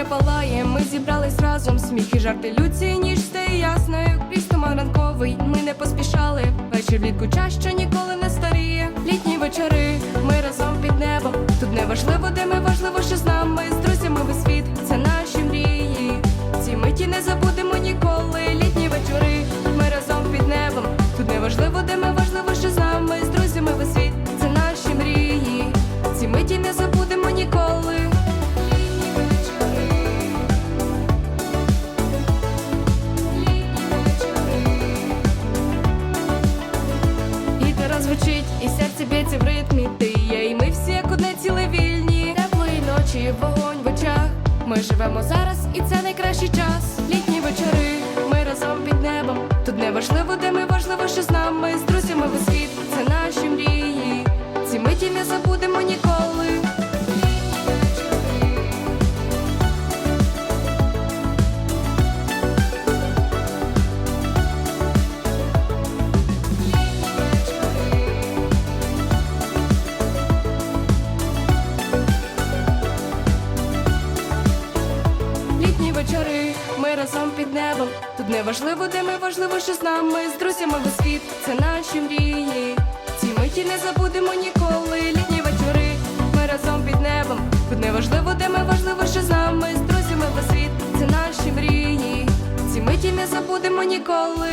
ще палає, ми зібрались разом. Сміх і жарти люці, ніж стає ясною. Крізь туман ранковий, ми не поспішали. Вечір влітку що ніколи не старіє. Літні вечори, ми разом під небом. Тут не важливо, де ми важливо, що з нами. Звучить, і серце б'ється в ритмі Тиє, є, і ми всі як одне ціле вільні. Теплої ночі, вогонь в очах. Ми живемо зараз, і це найкращий час. Літні вечори, ми разом під небом. Тут не важливо, де ми вечори, ми разом під небом. Тут не важливо, де ми важливо, що з нами. З друзями весь світ, це наші мрії. Ці миті не забудемо ніколи. Літні вечори, ми разом під небом. Тут не важливо, де ми важливо, що з нами. З друзями весь світ, це наші мрії. Ці миті не забудемо ніколи.